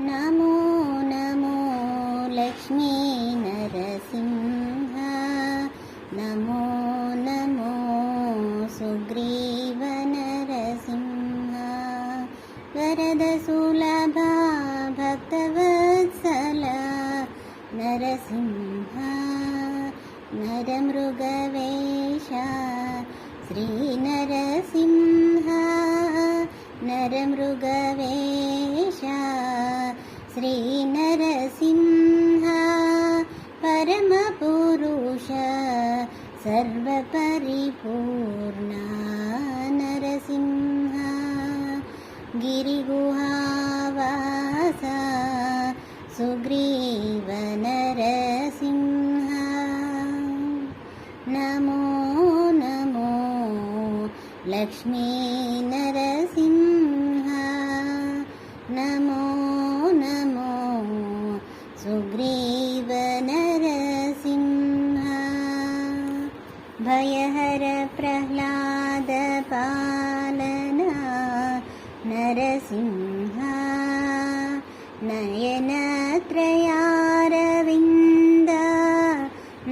नमो नमो लक्ष्मी नरसिंह। नमो नमो सुग्रीव नरसिंह। वरदसुलभा भक्तवत्सल नरसिंह। नरमृगवेश श्रीनरसिंह। नरमृगवेश श्रीनरसिंह परमपुरुष सर्वपरिपूर्णा नरसिंह गिरिगुहावास सुग्रीव नरसिंह। नमो नमो लक्ष्मी भयहर प्रह्लाद नरसिंह नयनत्रयारविन्द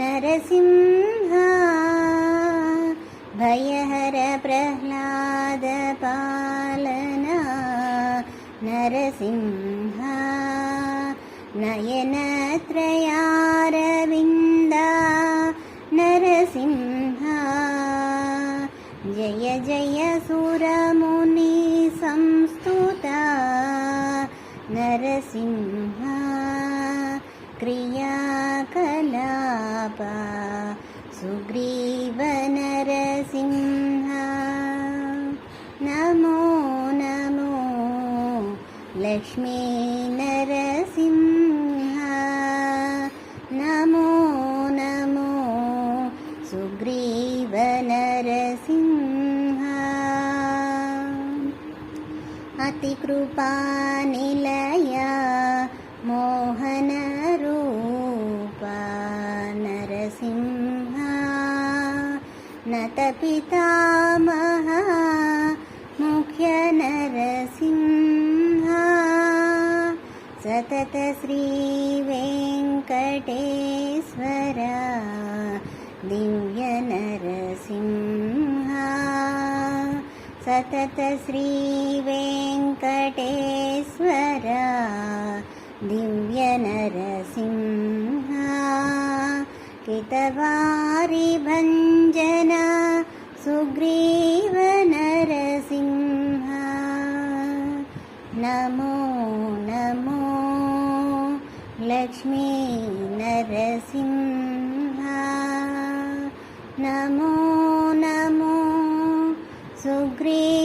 नरसिंह भयहर प्रह्लाद पालना नरसिंह नयनत्रयारविन्द नरसिंह संस्तुता नरसिंह क्रियाकलाप सुग्रीव नरसिंह नमो नमो लक्ष्मी अतिकृपानिलया मोहनरूपा नरसिंह नतपितामह मुख्य नरसिंह सतत श्रीवेङ्कटेश्वर दिव्य नरसिंह सतत श्रीवेङ्कटेश्वर दिव्य नरसिंह कितवारिभञ्जन सुग्रीव नरसिंह नमो नमो लक्ष्मी नरसिंह नमो सुग्रीव